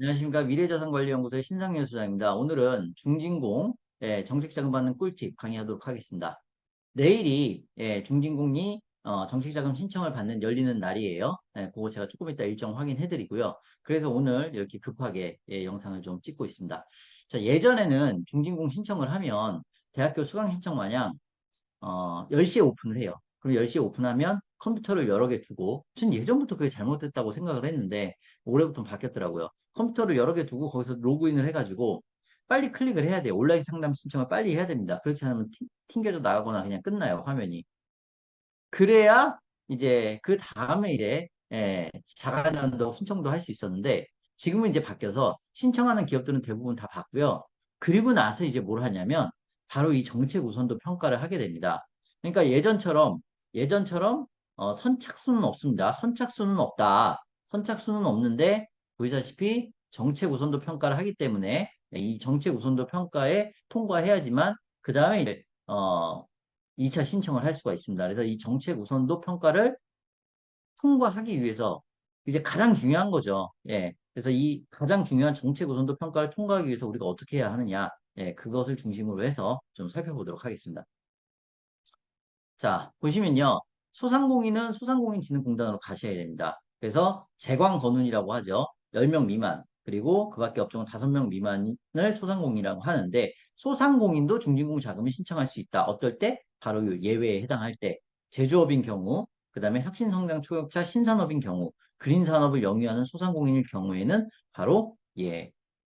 안녕하십니까. 미래자산관리연구소의 신상현 수장입니다. 오늘은 중진공 예, 정책자금 받는 꿀팁 강의하도록 하겠습니다. 내일이 예, 중진공이 어, 정책자금 신청을 받는 열리는 날이에요. 예, 그거 제가 조금 이따 일정 확인해 드리고요. 그래서 오늘 이렇게 급하게 예, 영상을 좀 찍고 있습니다. 자, 예전에는 중진공 신청을 하면 대학교 수강 신청 마냥 어, 10시에 오픈을 해요. 그럼 10시에 오픈하면 컴퓨터를 여러 개 두고, 전 예전부터 그게 잘못됐다고 생각을 했는데, 올해부터는 바뀌었더라고요. 컴퓨터를 여러 개 두고 거기서 로그인을 해가지고, 빨리 클릭을 해야 돼요. 온라인 상담 신청을 빨리 해야 됩니다. 그렇지 않으면 튕- 튕겨져 나가거나 그냥 끝나요, 화면이. 그래야 이제 그 다음에 이제 예, 자가전도 신청도 할 수 있었는데 지금은 이제 바뀌어서 신청하는 기업들은 대부분 다 받고요. 그리고 나서 이제 뭘 하냐면 바로 이 정책 우선도 평가를 하게 됩니다. 그러니까 예전처럼 예전처럼 어, 선착순은 없습니다. 선착순은 없다. 선착순은 없는데 보이다시피 정책 우선도 평가를 하기 때문에 이 정책 우선도 평가에 통과해야지만 그 다음에 이제 어, 2차 신청을 할 수가 있습니다. 그래서 이 정책 우선도 평가를 통과하기 위해서 이제 가장 중요한 거죠. 예. 그래서 이 가장 중요한 정책 우선도 평가를 통과하기 위해서 우리가 어떻게 해야 하느냐. 예, 그것을 중심으로 해서 좀 살펴보도록 하겠습니다. 자, 보시면요. 소상공인은 소상공인진흥공단으로 가셔야 됩니다. 그래서 재광건운이라고 하죠. 10명 미만, 그리고 그 밖에 업종은 5명 미만을 소상공인이라고 하는데, 소상공인도 중진공 자금을 신청할 수 있다. 어떨 때? 바로 이 예외에 해당할 때. 제조업인 경우, 그 다음에 혁신성장 초격차 신산업인 경우, 그린 산업을 영위하는 소상공인일 경우에는 바로 예,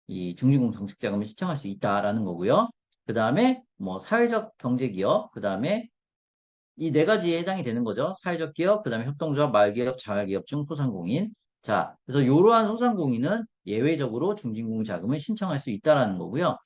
이 중진공 정책자금을 신청할 수 있다라는 거고요. 그 다음에 뭐 사회적 경제기업, 그 다음에 이 네 가지에 해당이 되는 거죠. 사회적 기업, 그 다음에 협동조합, 말기업, 자활기업 중 소상공인. 자, 그래서 이러한 소상공인은 예외적으로 중진공 자금을 신청할 수 있다라는 거고요.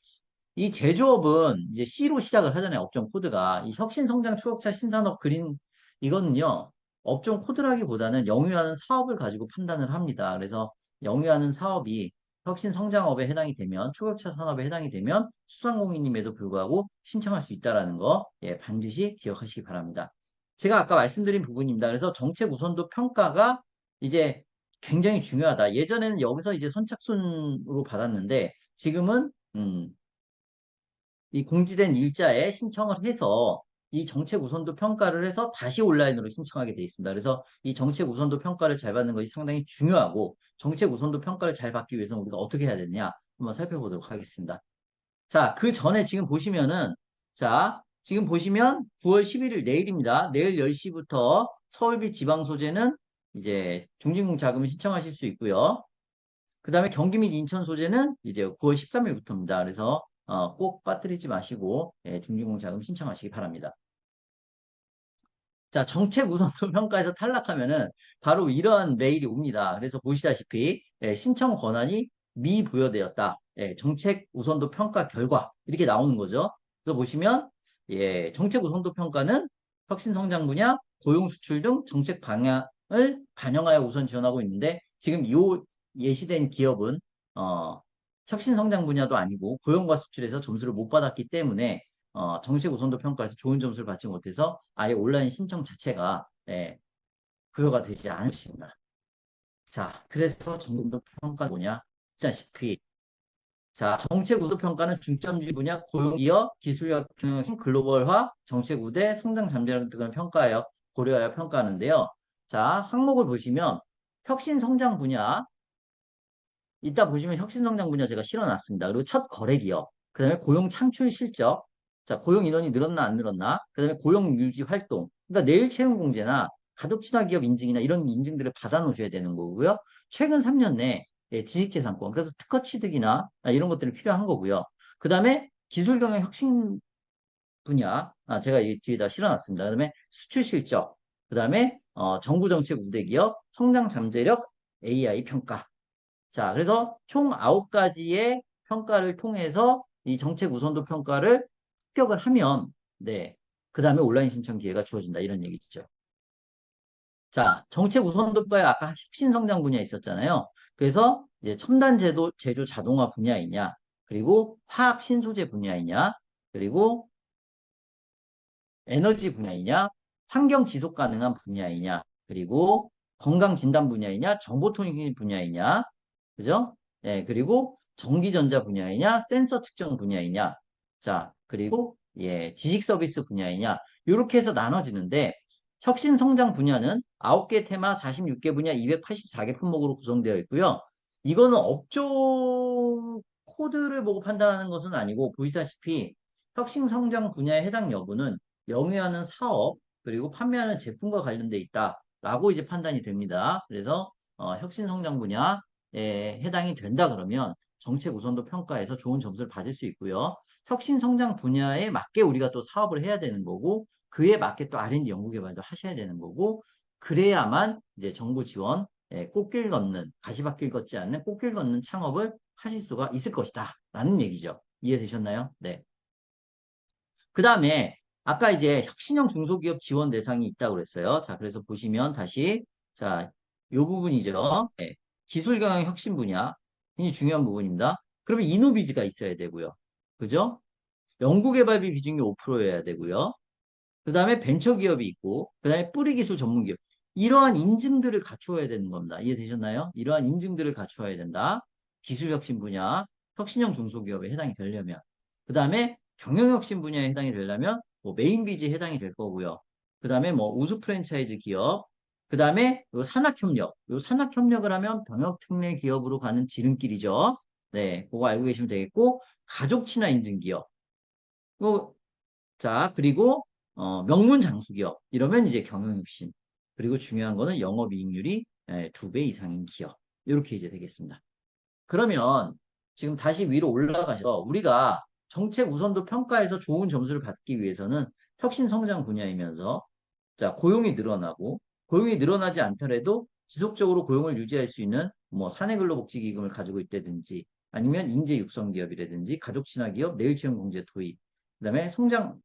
이 제조업은 이제 C로 시작을 하잖아요. 업종 코드가. 이 혁신성장 초격차 신산업 그린 이거는요. 업종 코드라기보다는 영위하는 사업을 가지고 판단을 합니다. 그래서 영위하는 사업이 혁신 성장업에 해당이 되면 초격차 산업에 해당이 되면 수상공인임에도 불구하고 신청할 수 있다라는 거 예, 반드시 기억하시기 바랍니다. 제가 아까 말씀드린 부분입니다. 그래서 정책 우선도 평가가 이제 굉장히 중요하다. 예전에는 여기서 이제 선착순으로 받았는데 지금은 음, 이 공지된 일자에 신청을 해서 이 정책 우선도 평가를 해서 다시 온라인으로 신청하게 돼 있습니다. 그래서 이 정책 우선도 평가를 잘 받는 것이 상당히 중요하고 정책 우선도 평가를 잘 받기 위해서는 우리가 어떻게 해야 되느냐 한번 살펴보도록 하겠습니다. 자, 그 전에 지금 보시면은 자, 지금 보시면 9월 11일 내일입니다. 내일 10시부터 서울비 지방 소재는 이제 중진공 자금을 신청하실 수 있고요. 그 다음에 경기 및 인천 소재는 이제 9월 13일부터입니다. 그래서 어, 꼭 빠뜨리지 마시고 예, 중진공 자금 신청하시기 바랍니다. 자, 정책 우선도 평가에서 탈락하면은 바로 이러한 메일이 옵니다. 그래서 보시다시피 예, 신청 권한이 미부여되었다. 예, 정책 우선도 평가 결과 이렇게 나오는 거죠. 그래서 보시면 예, 정책 우선도 평가는 혁신 성장 분야, 고용 수출 등 정책 방향을 반영하여 우선 지원하고 있는데 지금 이 예시된 기업은 어, 혁신 성장 분야도 아니고 고용과 수출에서 점수를 못 받았기 때문에 어, 정책 우선도 평가에서 좋은 점수를 받지 못해서 아예 온라인 신청 자체가 예, 부여가 되지 않으십니다. 자, 그래서 정도 평가 뭐냐? 아시다시피 자, 정책 우수 평가는 중점주의 분야, 고용기업, 기술력 경영신, 글로벌화, 정책 우대, 성장 잠재력 등을 평가하여 고려하여 평가하는데요. 자, 항목을 보시면 혁신 성장 분야, 이따 보시면 혁신 성장 분야 제가 실어놨습니다. 그리고 첫 거래 기업, 그 다음에 고용 창출 실적, 자, 고용 인원이 늘었나 안 늘었나, 그 다음에 고용 유지 활동, 그러니까 내일 채용 공제나 가족 친화 기업 인증이나 이런 인증들을 받아 놓으셔야 되는 거고요. 최근 3년 내 예, 지식재산권, 그래서 특허 취득이나 이런 것들이 필요한 거고요. 그 다음에 기술 경영 혁신 분야, 아, 제가 이 뒤에다 실어놨습니다. 그 다음에 수출 실적, 그 다음에 어, 정부 정책 우대 기업, 성장 잠재력, AI 평가. 자, 그래서 총 9가지의 평가를 통해서 이 정책 우선도 평가를 합격을 하면, 네, 그 다음에 온라인 신청 기회가 주어진다. 이런 얘기죠. 자, 정책 우선도과에 아까 혁신 성장 분야 있었잖아요. 그래서 이제 첨단 제도, 제조 자동화 분야이냐, 그리고 화학 신소재 분야이냐, 그리고 에너지 분야이냐, 환경 지속 가능한 분야이냐, 그리고 건강 진단 분야이냐, 정보 통일 분야이냐, 그죠? 예, 그리고 전기전자 분야이냐, 센서 측정 분야이냐, 자, 그리고 예, 지식 서비스 분야이냐, 이렇게 해서 나눠지는데, 혁신 성장 분야는 9개 테마 46개 분야 284개 품목으로 구성되어 있고요. 이거는 업종 코드를 보고 판단하는 것은 아니고 보시다시피 혁신 성장 분야의 해당 여부는 영위하는 사업 그리고 판매하는 제품과 관련돼 있다라고 이제 판단이 됩니다. 그래서 어, 혁신 성장 분야에 해당이 된다 그러면 정책 우선도 평가에서 좋은 점수를 받을 수 있고요. 혁신 성장 분야에 맞게 우리가 또 사업을 해야 되는 거고 그에 맞게 또 R&D 연구 개발도 하셔야 되는 거고 그래야만 이제 정부 지원 예, 꽃길 걷는 가시밭길 걷지 않는 꽃길 걷는 창업을 하실 수가 있을 것이다 라는 얘기죠. 이해되셨나요? 네. 그 다음에 아까 이제 혁신형 중소기업 지원 대상이 있다고 그랬어요. 자, 그래서 보시면 다시 자, 요 부분이죠. 네. 기술 경영 혁신 분야 굉장히 중요한 부분입니다. 그러면 이노비즈가 있어야 되고요. 그죠? 연구개발비 비중이 5%여야 되고요. 그 다음에 벤처기업이 있고 그 다음에 뿌리기술 전문기업 이러한 인증들을 갖추어야 되는 겁니다. 이해되셨나요? 이러한 인증들을 갖추어야 된다. 기술혁신 분야, 혁신형 중소기업에 해당이 되려면 그 다음에 경영혁신 분야에 해당이 되려면 뭐 메인비지에 해당이 될 거고요. 그 다음에 뭐 우수 프랜차이즈 기업 그 다음에 산학협력 요 산학협력을 하면 병역특례 기업으로 가는 지름길이죠. 네, 그거 알고 계시면 되겠고 가족 친화 인증 기업. 그, 자 그리고 어, 명문 장수 기업. 이러면 이제 경영 혁신. 그리고 중요한 거는 영업 이익률이 예, 두배 이상인 기업. 이렇게 이제 되겠습니다. 그러면 지금 다시 위로 올라가셔서 우리가 정책 우선도 평가에서 좋은 점수를 받기 위해서는 혁신 성장 분야이면서 자 고용이 늘어나고 고용이 늘어나지 않더라도 지속적으로 고용을 유지할 수 있는 뭐 사내근로복지기금을 가지고 있다든지 아니면 인재 육성 기업이라든지 가족 친화 기업, 내일 채용 공제 도입, 그다음에 성장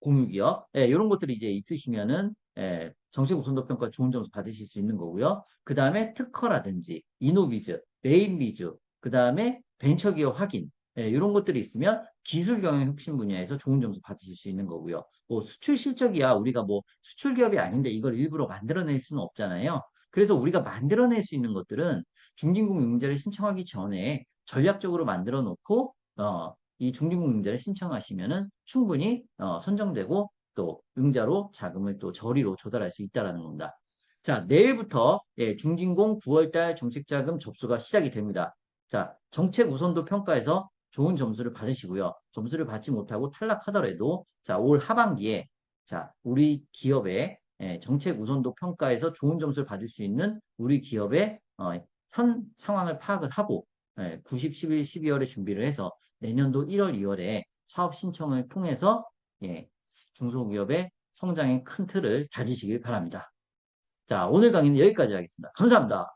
공유 기업 예, 이런 것들이 이제 있으시면은 예, 정책 우선도 평가 좋은 점수 받으실 수 있는 거고요. 그 다음에 특허라든지 이노비즈, 메인비즈, 그 다음에 벤처기업 확인 예, 이런 것들이 있으면 기술 경영 혁신 분야에서 좋은 점수 받으실 수 있는 거고요. 뭐 수출 실적이야 우리가 뭐 수출 기업이 아닌데 이걸 일부러 만들어낼 수는 없잖아요. 그래서 우리가 만들어낼 수 있는 것들은 중진국 융자를 신청하기 전에 전략적으로 만들어 놓고 어, 이 중진국 융자를 신청하시면은 충분히 어, 선정되고 또 융자로 자금을 또 저리로 조달할 수 있다라는 겁니다. 자, 내일부터 예, 중진공 9월달 정책자금 접수가 시작이 됩니다. 자, 정책 우선도 평가에서 좋은 점수를 받으시고요. 점수를 받지 못하고 탈락하더라도 자, 올 하반기에 자, 우리 기업의 예, 정책 우선도 평가에서 좋은 점수를 받을 수 있는 우리 기업의 어, 현 상황을 파악을 하고 예, 90, 11, 12월에 준비를 해서 내년도 1월, 2월에 사업 신청을 통해서 예, 중소기업의 성장의 큰 틀을 다지시길 바랍니다. 자, 오늘 강의는 여기까지 하겠습니다. 감사합니다.